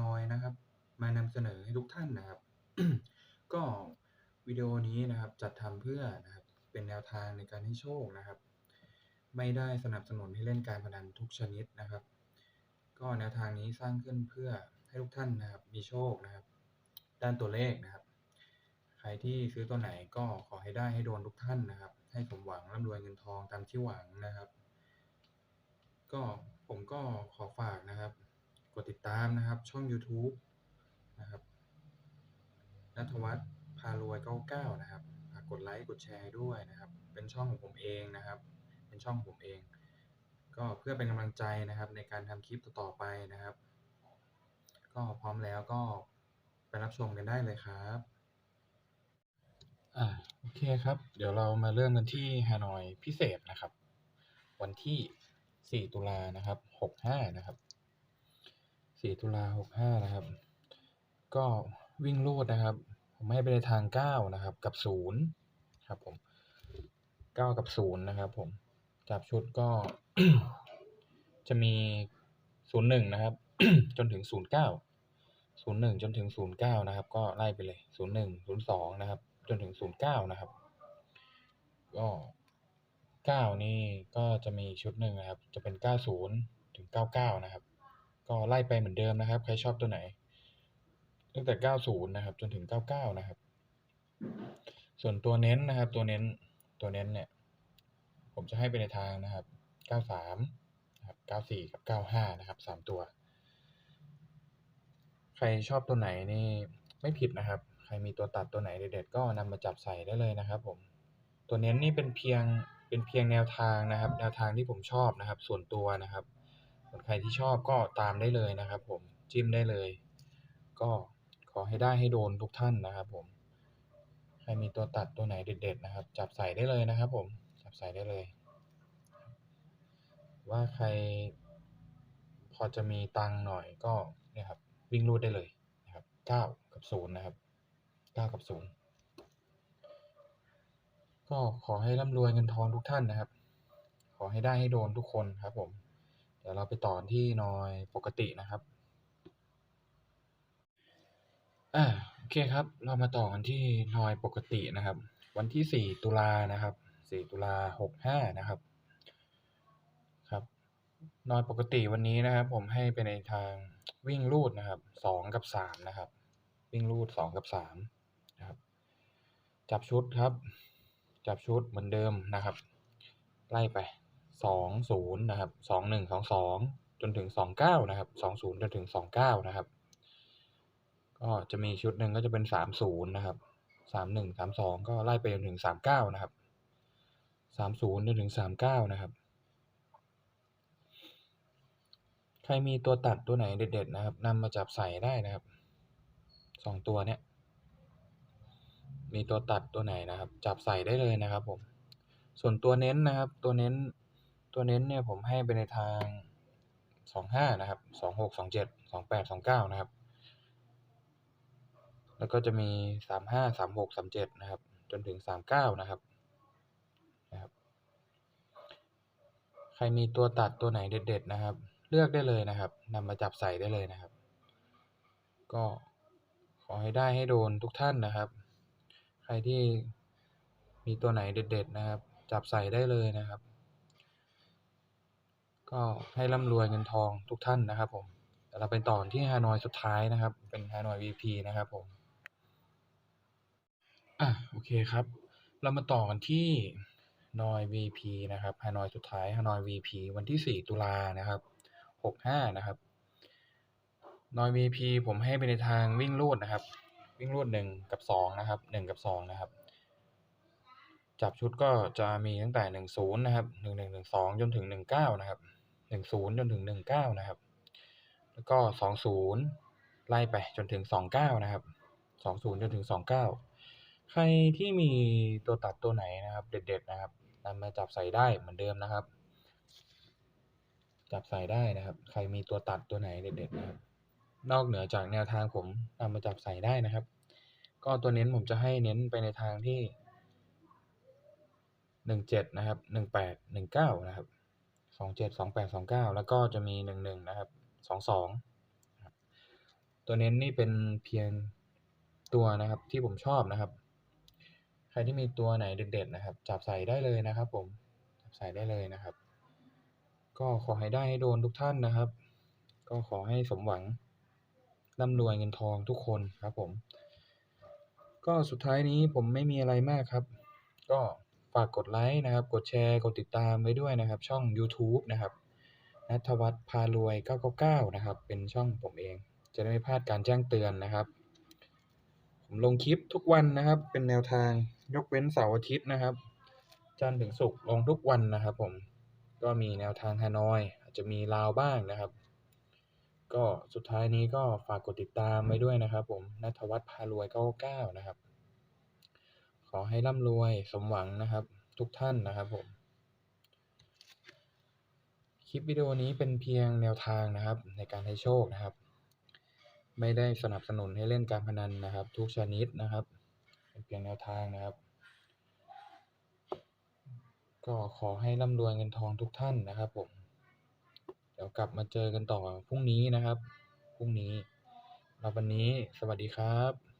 นอยนะครับ มานำเสนอให้ทุกท่านนะครับ ก็วิดีโอนี้นะครับจัดทำเพื่อนะครับเป็นแนวทางในการให้โชคนะครับ ไม่ได้สนับสนุนให้เล่นการพนันทุกชนิดนะครับ ก็แนวทางนี้สร้างขึ้นเพื่อให้ทุกท่านนะครับมีโชคนะครับ ด้านตัวเลขนะครับ ใครที่ซื้อตัวไหนก็ขอให้ได้ให้โดนทุกท่านนะครับ ให้สมหวังร่ำรวยเงินทองตามที่หวังนะครับ ก็ ผมก็ขอฝากนะครับ กดติดตามนะครับ ช่อง YouTube นะครับนัทวัฒน์พารวย99นะครับฝากกดไลค์กดแชร์ด้วยนะครับ เป็นช่องของผมเองนะครับ เป็นช่องของผมเอง ก็เพื่อเป็นกำลังใจนะครับ ในการทำคลิปต่อๆไปนะครับ ก็พร้อมแล้วก็ไปรับชมกันได้เลยครับอ่าโอเคครับ เดี๋ยวเรามาเริ่มกันที่ฮานอยพิเศษนะครับ วันที่ 4 ตุลานะครับ 65 นะครับ 4 ตุลา 65 นะครับ ก็วิ่งรูดนะครับ ผมให้ไปในทาง 9 นะครับ กับ 0 ครับผม 9 กับ 0 นะครับผม จับชุดก็จะมี 01 นะครับ จนถึง 09 01 จนถึง 09 นะครับ ก็ไล่ไปเลย 01 02 นะครับ จนถึง 09 นะครับ ก็ 9 นี่ก็จะมีชุดหนึ่งนะครับ จะเป็น 90 ถึง 99 นะครับ ก็ไล่ไปเหมือนเดิมนะครับ ใครชอบตัวไหน ตั้งแต่ 90 นะครับ จนถึง 99 นะครับ ส่วนตัวเน้นนะครับ ตัวเน้น ตัวเน้นเนี่ย ผมจะให้ไปในทางนะครับ 93 นะครับ 94 กับ 95 นะครับ 3 ตัว ใครชอบตัวไหนนี่ไม่ผิดนะครับ ใครมีตัวตัดตัวไหนเด็ดๆก็นำมาจับใส่ได้เลยนะครับ ผม ตัวเน้นนี่เป็นเพียง เป็นเพียงแนวทางนะครับ แนวทางที่ผมชอบนะครับ ส่วนตัวนะครับส่วนใครที่ชอบก็ตามได้เลยนะครับ ผมจิ้มได้เลย ก็ขอให้ได้ให้โดนทุกท่านนะครับ ผมใครมีตัวตัดตัวไหนเด็ด ๆ นะครับ จับใส่ได้เลยนะครับ ผมจับใส่ได้เลย ว่าใครพอจะมีตังค์หน่อยก็นี่ยครับวิ่งรูดได้เลยนะครับ 9 กับ 0 นะครับ 9 กับ 0 ก็ขอให้ร่ำรวยเงินทองทุกท่านนะครับ ขอให้ได้ให้โดนทุกคนครับผม เดี๋ยวเราไปต่อที่นอยปกตินะครับอ่าโอเคครับ เรามาต่อกันที่นอยปกตินะครับ วันที่ 4 ตุลานะครับ4ตุลา65นะครับ ครับ นอยปกติวันนี้นะครับ ผมให้ไปในทางวิ่งรูดนะครับ2กับ3นะครับ วิ่งรูด2กับ3นะครับ จับชุดครับ จับชุดเหมือนเดิมนะครับ ไล่ไป2 0นะครับ2 1 2 2จนถึง29นะครับ20จนถึง29นะครับ ก็จะมีชุดหนึ่งก็จะเป็น30นะครับ31 32ก็ไล่ไปจนถึง39นะครับ30จนถึง39นะครับ ใครมีตัวตัดตัวไหนเด็ดๆนะครับนำมาจับใส่ได้นะครับสองตัวเนี้ย มีตัวตัดตัวไหนนะครับ จับใส่ได้เลยนะครับผมส่วนตัวเน้นนะครับ ตัวเน้นตัวเน้นเนี่ยผมให้ไปในทางสองห้านะครับสองหกสองเจ็ดสองแปดสองเก้านะครับ แล้วก็จะมีสามห้าสามหกสามเจ็ดนะครับ จนถึงสามเก้านะครับนะครับ ใครมีตัวตัดตัวไหนเด็ด ๆ นะครับ เลือกได้เลยนะครับนำมาจับใส่ได้เลยนะครับ ก็ขอให้ได้ให้โดนทุกท่านนะครับ ใครที่มีตัวไหนเด็ด ๆ นะครับ จับใส่ได้เลยนะครับ ก็ให้ร่ำรวยเงินทองทุกท่านนะครับผมเดี๋ยวเราไปต่อที่ฮานอยสุดท้ายนะครับ เป็นฮานอย VP นะครับผมอะโอเคครับ เรามาต่อกันที่นอย VP นะครับฮานอยสุดท้ายฮานอย VP วันที่ 4 ตุลานะครับ 65 นะครับนอย VP ผมให้ไปในทางวิ่งรูดนะครับ วิ่งรูด1กับ2นะครับ1กับ2นะครับ จับชุดก็จะมีตั้งแต่10นย์นะครับ11 12จนถึง19นะครับ10จนถึง19นะครับ แล้วก็20ไล่ไปจนถึง29นะครับ20จนถึง29ใครที่มีตัวตัดตัวไหนนะครับ เด็ด ๆ นะครับนำมาจับใส่ได้เหมือนเดิมนะครับ จับใส่ได้นะครับ ใครมีตัวตัดตัวไหนเด็ดๆนะครับ นอกเหนือจากแนวทางผมนำมาจับใส่ได้นะครับ ก็ตัวเน้นผมจะให้เน้นไปในทางที่หนึ่งเจ็ดนะครับหนึ่งแปดหนึ่งเก้านะครับสองเจ็ดสองแปดสองเก้าแล้วก็จะมีหนึ่งหนึ่งนะครับสองสองตัวเน้นนี่เป็นเพียงตัวนะครับที่ผมชอบนะครับ ใครที่มีตัวไหนเด็ดๆนะครับ จับใส่ได้เลยนะครับ ผมจับใส่ได้เลยนะครับ ก็ขอให้ได้ให้โดนทุกท่านนะครับ ก็ขอให้สมหวัง ร่ำรวยเงินทองทุกคนครับผม ก็สุดท้ายนี้ผมไม่มีอะไรมากครับ ก็ฝากกดไลค์นะครับ กดแชร์ กดติดตามไว้ด้วยนะครับ ช่องยูทูบนะครับนัทวัฒน์พารวย 999 นะครับ เป็นช่องผมเอง จะได้ไม่พลาดการแจ้งเตือนนะครับ ผมลงคลิปทุกวันนะครับ เป็นแนวทางยกเว้นเสาร์อาทิตย์นะครับ จันทร์ถึงศุกร์ลงทุกวันนะครับผม ก็มีแนวทางฮานอย อาจจะมีลาวบ้างนะครับ ก็สุดท้ายนี้ก็ฝากกดติดตามไว้ด้วยนะครับผมนัทวัฒน์พารวย999นะครับ ขอให้ร่ำรวยสมหวังนะครับ ทุกท่านนะครับผม คลิปวิดีโอนี้เป็นเพียงแนวทางนะครับ ในการให้โชคนะครับ ไม่ได้สนับสนุนให้เล่นการพนันนะครับ ทุกชนิดนะครับ เป็นเพียงแนวทางนะครับ ก็ขอให้ร่ำรวยเงินทองทุกท่านนะครับผม เดี๋ยวกลับมาเจอกันต่อพรุ่งนี้นะครับ พรุ่งนี้เราวันนี้สวัสดีครับ